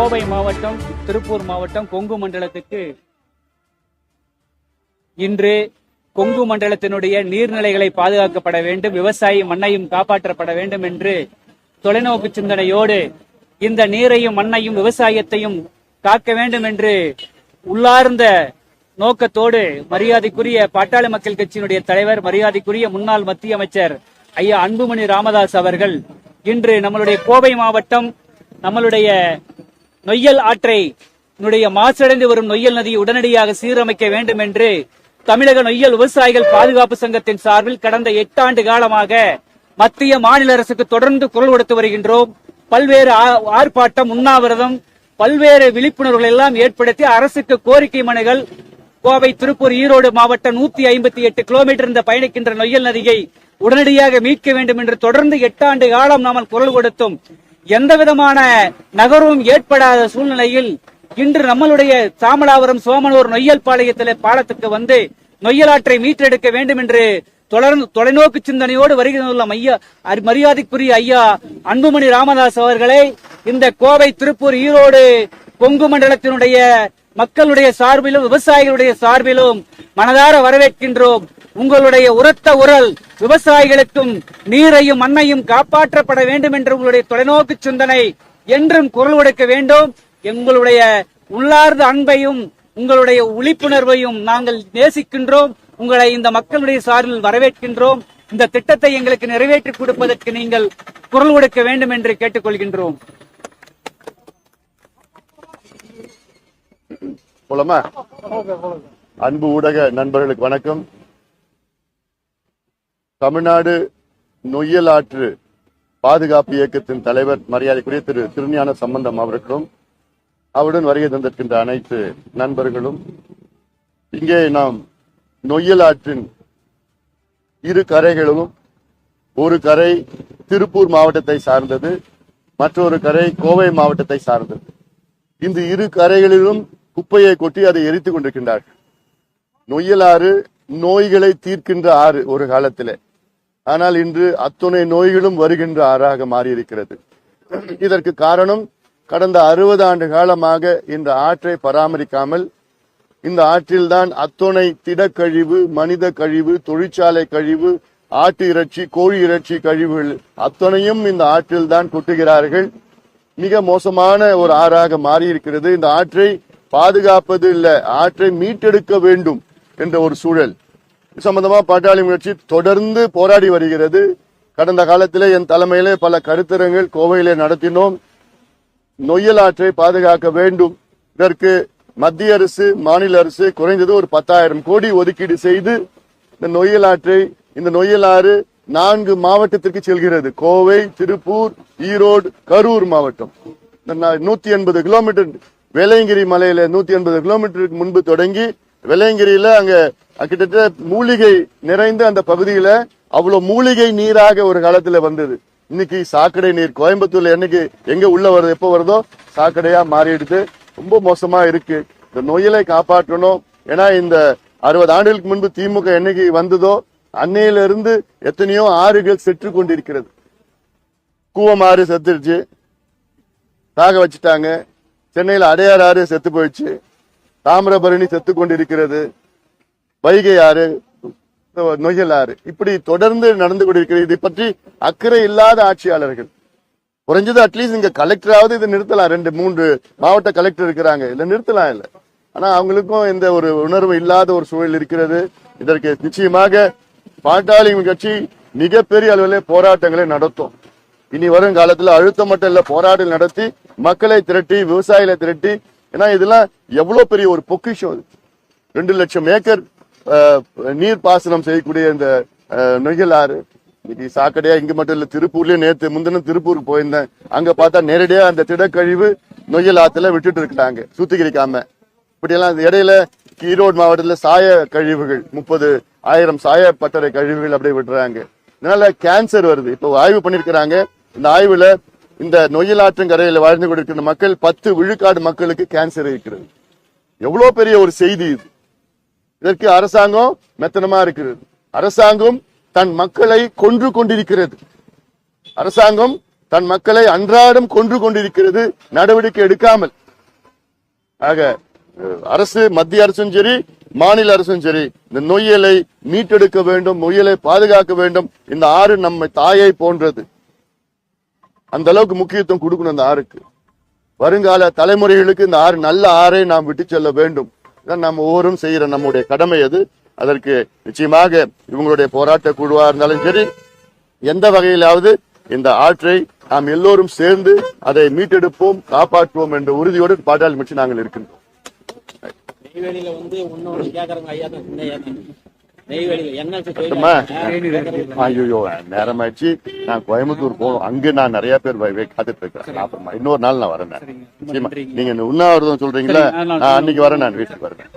கோவை மாவட்டம் திருப்பூர் மாவட்டம் கொங்கு மண்டலத்துக்கு இன்று கொங்கு மண்டலத்தினுடைய நீர்நிலைகளை பாதுகாக்கப்பட வேண்டும் விவசாயி மண்ணையும் காப்பாற்றப்பட வேண்டும் என்று தொலைநோக்கு சிந்தனையோடு இந்த நீரையும் மண்ணையும் விவசாயத்தையும் காக்க வேண்டும் என்று உள்ளார்ந்த நோக்கத்தோடு மரியாதைக்குரிய பாட்டாளி மக்கள் கட்சியினுடைய தலைவர் மரியாதைக்குரிய முன்னாள் மத்திய அமைச்சர் ஐயா அன்புமணி ராமதாஸ் அவர்கள் இன்று நம்மளுடைய கோவை மாவட்டம் நம்மளுடைய நொய்யல் ஆற்றை னுடைய மாசடைந்து வரும் நொய்யல் நதியை உடனடியாக சீரமைக்க வேண்டும் என்று தமிழக நொய்யல் விவசாயிகள் பாதுகாப்பு சங்கத்தின் சார்பில் கடந்த எட்டாண்டு காலமாக மத்திய மாநில அரசுக்கு தொடர்ந்து குரல் கொடுத்து வருகின்றோம். பல்வேறு ஆர்ப்பாட்டம் உண்ணாவிரதம் பல்வேறு விழிப்புணர்வுகள் எல்லாம் ஏற்படுத்தி அரசுக்கு கோரிக்கை மனுகள் கோவை திருப்பூர் ஈரோடு மாவட்டம் நூத்தி ஐம்பத்தி எட்டு கிலோமீட்டர் இந்த பயணிக்கின்ற நொய்யல் நதியை உடனடியாக மீட்க வேண்டும் என்று தொடர்ந்து எட்டாண்டு காலம் நாம் குரல் கொடுத்தும் எந்த விதமான நகரும் ஏற்படாத சூழ்நிலையில் இன்று நம்மளுடைய சாமலாபுரம் சோமனூர் நொய்யல் பாளையத்தில் பாலத்துக்கு வந்து நொய்யலாற்றை மீட்டெடுக்க வேண்டும் என்று தொடர்ந்து தொலைநோக்கு சிந்தனையோடு வருகின்ற ஐயா அரி- மரியாதைக்குரிய ஐயா அன்புமணி ராமதாஸ் அவர்களை இந்த கோவை திருப்பூர் ஈரோடு கொங்கு மண்டலத்தினுடைய மக்களுடைய சார்பிலும் விவசாயிகளுடைய சார்பிலும் மனதார வரவேற்கின்றோம். உங்களுடைய உரத்த உரல் விவசாயிகளுக்கும் நீரையும் மண்ணையும் காப்பாற்றப்பட வேண்டும் என்ற உங்களுடைய தொலைநோக்கு சிந்தனை என்றும் குரல் கொடுக்க வேண்டும். எங்களுடைய உள்ளார்ந்த அன்பையும் உங்களுடைய விழிப்புணர்வையும் நாங்கள் நேசிக்கின்றோம். உங்களை இந்த மக்களுடைய சார்பில் வரவேற்கின்றோம். இந்த திட்டத்தை எங்களுக்கு நிறைவேற்றி கொடுப்பதற்கு நீங்கள் குரல் கொடுக்க வேண்டும் என்று கேட்டுக்கொள்கின்றோம். போலாமா? அன்பு ஊடக நண்பர்களுக்கு வணக்கம். தமிழ்நாடு நொய்யல் ஆற்று பாதுகாப்பு இயக்கத்தின் தலைவர் மரியாதைக்குரிய திரு திருஞான சம்பந்தம் அவர்களும் அவருடன் வருகை தந்திருக்கின்ற அனைத்து நண்பர்களும் இங்கே நாம் நொய்யல் ஆற்றின் இரு கரைகளிலும் ஒரு கரை திருப்பூர் மாவட்டத்தை சார்ந்தது மற்றொரு கரை கோவை மாவட்டத்தை சார்ந்தது. இந்த இரு கரைகளிலும் குப்பையை கொட்டி அதை எரித்துக் கொண்டிருக்கின்றார்கள். நொய்யலாறு நோய்களை தீர்க்கின்ற ஆறு ஒரு காலத்திலே. ஆனால் இன்று அத்துணை நோய்களும் வருகின்ற ஆறாக மாறியிருக்கிறது. இதற்கு காரணம் கடந்த அறுபது ஆண்டு காலமாக இந்த ஆற்றை பராமரிக்காமல் இந்த ஆற்றில்தான் அத்துணை திடக்கழிவு மனித கழிவு தொழிற்சாலை கழிவு ஆட்டு இறைச்சி கோழி இறைச்சி கழிவுகள் அத்தனையும் இந்த ஆற்றில்தான் கொட்டுகிறார்கள். மிக மோசமான ஒரு ஆறாக மாறி இருக்கிறது இந்த ஆற்றை பாதுகாப்பது இல்லை ஆற்றை மீட்டெடுக்க வேண்டும் என்ற ஒரு சூழல். இது சம்பந்தமா பாட்டாளி முயற்சி தொடர்ந்து போராடி வருகிறது. கடந்த காலத்திலே என் தலைமையிலே பல கருத்தரங்கள் கோவையிலே நடத்தினோம். நொய்யல் ஆற்றை பாதுகாக்க வேண்டும். இதற்கு மத்திய அரசு மாநில அரசு குறைந்தது ஒரு பத்தாயிரம் கோடி ஒதுக்கீடு செய்து இந்த நொய்யல் ஆற்றை இந்த நொய்யல் ஆறு நான்கு மாவட்டத்திற்கு செல்கிறது. கோவை திருப்பூர் ஈரோடு கரூர் மாவட்டம். நூத்தி எண்பது கிலோமீட்டர் வேலையங்கிரி மலையில நூத்தி எண்பது கிலோமீட்டருக்கு முன்பு தொடங்கி வேலையங்கிரியில அங்க கிட்டத்தட்ட மூலிகை நிறைந்த அந்த பகுதியில அவ்வளவு மூலிகை நீராக ஒரு காலத்துல வந்தது. இன்னைக்கு சாக்கடை நீர் கோயம்புத்தூர்ல என்னைக்கு எங்க உள்ள வருது எப்போ வருதோ சாக்கடையா மாறிடுது. ரொம்ப மோசமா இருக்கு. இந்த நோயிலை காப்பாற்றணும். ஏன்னா இந்த அறுபது ஆண்டுகளுக்கு முன்பு திமுக என்னைக்கு வந்ததோ அன்னையில இருந்து எத்தனையோ ஆறுகள் செற்று கொண்டிருக்கிறது. கூவம் ஆறு செத்துருச்சு. சாக வச்சுட்டாங்க. சென்னையில் அடையார் ஆறு செத்து போயிடுச்சு. தாமிரபரணி செத்து கொண்டிருக்கிறது. வைகை ஆறு நொய்யல் ஆறு. இப்படி தொடர்ந்து நடந்து கொண்டிருக்கிறது. இதை பற்றி அக்கறை இல்லாத ஆட்சியாளர்கள். குறைஞ்சது அட்லீஸ்ட் இங்க கலெக்டராவது இதை நிறுத்தலாம். ரெண்டு மூன்று மாவட்ட கலெக்டர் இருக்கிறாங்க. இல்ல நிறுத்தலாம் இல்ல. ஆனா அவங்களுக்கும் எந்த ஒரு உணர்வு இல்லாத ஒரு சூழல் இருக்கிறது. இதற்கு நிச்சயமாக பாட்டாளி கட்சி மிகப்பெரிய அளவில் போராட்டங்களை நடத்தும். இனி வரும் காலத்தில் அழுத்தம் மட்டும் இல்ல போராட்டம் நடத்தி மக்களை திரட்டி விவசாயிகளை திரட்டி ஏன்னா இதெல்லாம் எவ்வளவு பெரிய ஒரு பொக்கிஷம் அது. ரெண்டு லட்சம் ஏக்கர் நீர் பாசனம் செய்யக்கூடிய இந்த நொய்யல் ஆறு. இன்னைக்கு சாக்கடையா இங்க மட்டும் இல்ல திருப்பூர்லயே நேத்து முந்தினம் திருப்பூருக்கு போயிருந்தேன். அங்க பார்த்தா நேரடியா அந்த திடக்கழிவு நொய்யல் ஆத்துல விட்டுட்டு இருக்காங்க சுத்திகரிக்காம. இப்படியெல்லாம் இடையில ஈரோடு மாவட்டத்துல சாய கழிவுகள் முப்பது ஆயிரம் சாய பட்டறை கழிவுகள் அப்படியே விடுறாங்க. இதனால கேன்சர் வருது. இப்போ ஆய்வு பண்ணிருக்கிறாங்க இந்த ஆய்வுல இந்த நொயிலாற்றங்கரையில் வாழ்ந்து கொண்டிருக்கிற மக்கள் பத்து விழுக்காடு மக்களுக்கு கேன்சர் இருக்கிறது. எவ்வளவு பெரிய ஒரு செய்தி இது. இதற்கு அரசாங்கம் மெத்தனமா இருக்கிறது. அரசாங்கம் தன் மக்களை கொன்று கொண்டிருக்கிறது. அரசாங்கம் தன் மக்களை அன்றாடம் கொன்று கொண்டிருக்கிறது. நடவடிக்கை எடுக்காமல். ஆக அரசு மத்திய அரசும் சரி மாநில அரசும் சரி இந்த நொய்யலை மீட்டெடுக்க வேண்டும் நொய்யலை பாதுகாக்க வேண்டும். இந்த ஆறு நம்மை தாயை போன்றது. அந்த அளவுக்கு முக்கியத்துவம் கொடுக்கணும் அந்த ஆறுக்கு. வருங்கால தலைமுறைகளுக்கு இந்த ஆறு நல்ல ஆறை நாம் விட்டு செல்ல வேண்டும். இதான் நாம் ஒவ்வொரும் செய்யற நம்முடைய கடமை அது. அதற்கு நிச்சயமாக இவங்களுடைய போராட்ட குழுவா இருந்தாலும் சரி எந்த வகையிலாவது இந்த ஆற்றை நாம் எல்லோரும் சேர்ந்து அதை மீட்டெடுப்போம் காப்பாற்றுவோம் என்ற உறுதியோடு பாட்டாளி கட்சி நாங்கள் இருக்கின்றோம். நெய்வேலியில வந்து கேக்குறாங்க ஐயா ஐயா ஐயோ நேரமாச்சு நான் கோயம்புத்தூர் போகணும். அங்க நான் நிறைய பேர் காத்துட்டு இருக்கிறேன் அப்புறமா இன்னொரு நாள் நான் வரேன். நிச்சயமா. நீங்க இந்த உண்ணாவிரதம் சொல்றீங்களா? நான் அன்னைக்கு வரேன் நான் வீட்டுக்கு வரேன்.